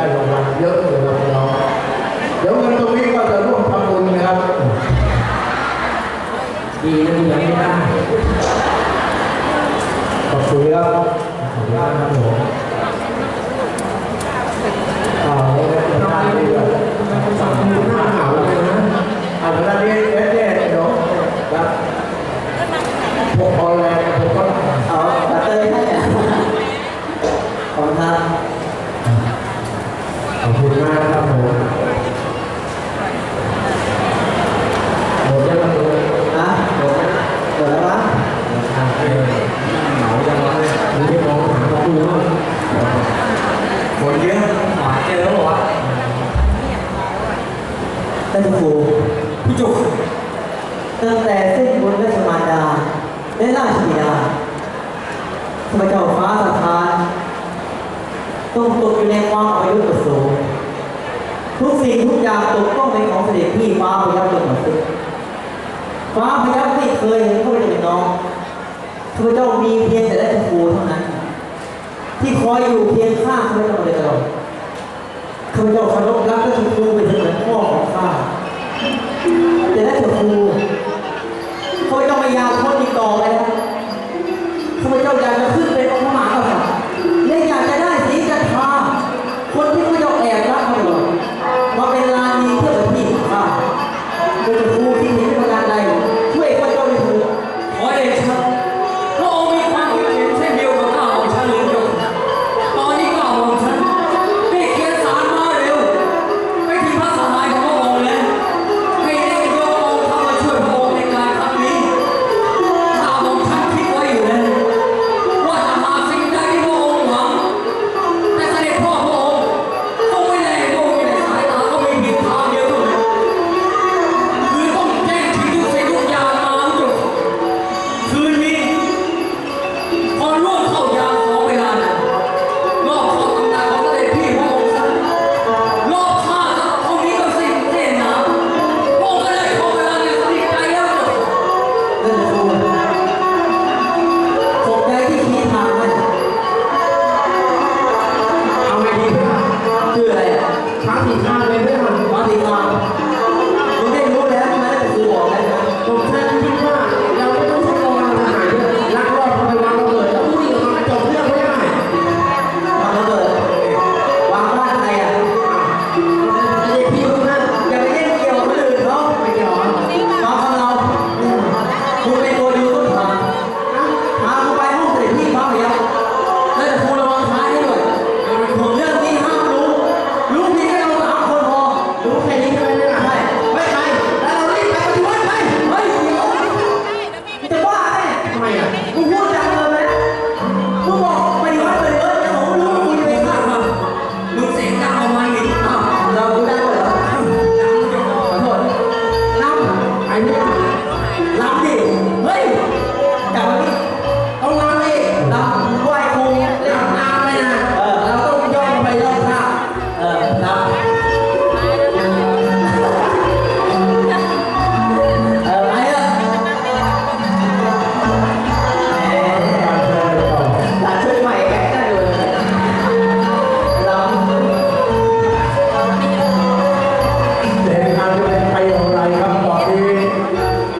ได้รางวัลเยอะเลยครับน้องเดี๋ยวเงินตรงนี้ก็จะร่วมทำบุญนะครับ ดีนะดีไม่ได้ขอบคุณครับขอบคุณครับผมเอาแล้วก็ได้ด้วยสามหมื่นห้าหาวเลยนะอ่านแล้วได้เด็ดเด็ดเนาะครับพวกออน ท่านครูพี่จุกตั้งแต่เส้นบนราชมารดา และราชบิดาข้าพเจ้าฟ้าสถานต้องตกอยู่ในความอายุประสูงทุกสิ่งทุกอย่างตกต้องเป็นของเสด็จพี่ฟ้าพยับจนหมดสิ้นฟ้าพยับไม่เคยเห็นพเจ้าเป็นน้องข้าพเจ้ามีเพียงแต่ได้ครูเท่านั้น ที่คอยอยู่